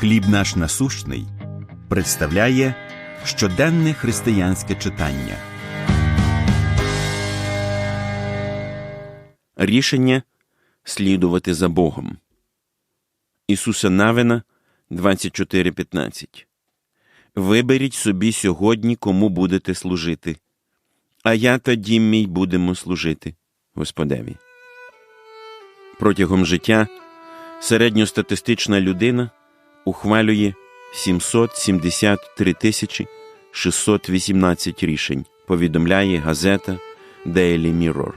Хліб наш насущний представляє щоденне християнське читання. Рішення слідувати за Богом. Ісуса Навина 24.15 Виберіть собі сьогодні, кому будете служити, а я та дім мій будемо служити Господеві. Протягом життя середньостатистична людина ухвалює 773 тисячі 618 рішень, повідомляє газета Daily Mirror.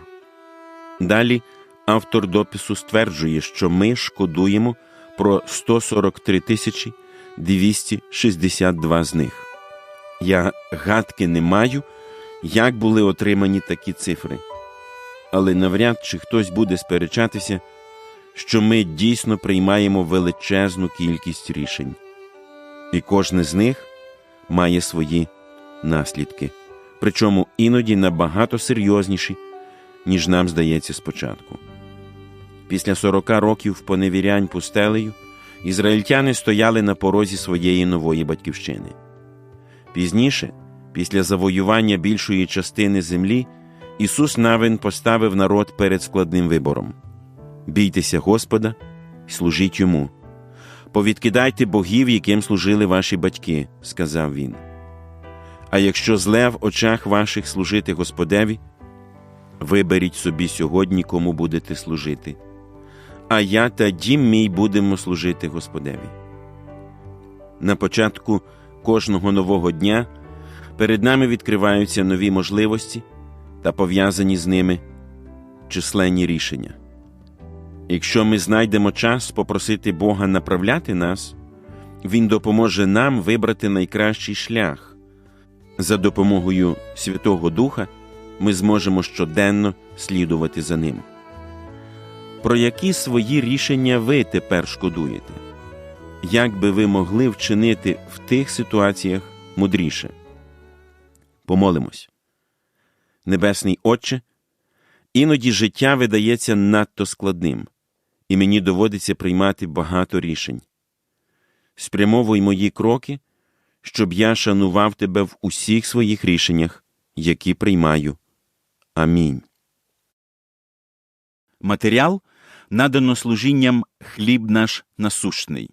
Далі автор допису стверджує, що ми шкодуємо про 143 тисячі 262 з них. Я гадки не маю, як були отримані такі цифри. Але навряд чи хтось буде сперечатися, що ми дійсно приймаємо величезну кількість рішень, і кожне з них має свої наслідки, причому іноді набагато серйозніші, ніж нам здається спочатку. Після 40 років поневірянь пустелею ізраїльтяни стояли на порозі своєї нової батьківщини. Пізніше, після завоювання більшої частини землі, Ісус Навин поставив народ перед складним вибором бійтеся Господа і служіть йому. Повідкидайте богів, яким служили ваші батьки, сказав він. А якщо зле в очах ваших служити Господеві, виберіть собі сьогодні, кому будете служити, а я та дім мій будемо служити Господеві. На початку кожного нового дня перед нами відкриваються нові можливості та пов'язані з ними численні рішення. Якщо ми знайдемо час попросити Бога направляти нас, Він допоможе нам вибрати найкращий шлях. За допомогою Святого Духа ми зможемо щоденно слідувати за ним. Про які свої рішення ви тепер шкодуєте? Як би ви могли вчинити в тих ситуаціях мудріше? Помолимось. Небесний Отче, іноді життя видається надто складним і мені доводиться приймати багато рішень. Спрямовуй мої кроки, щоб я шанував тебе в усіх своїх рішеннях, які приймаю. Амінь. Матеріал надано служінням хліб наш насущний.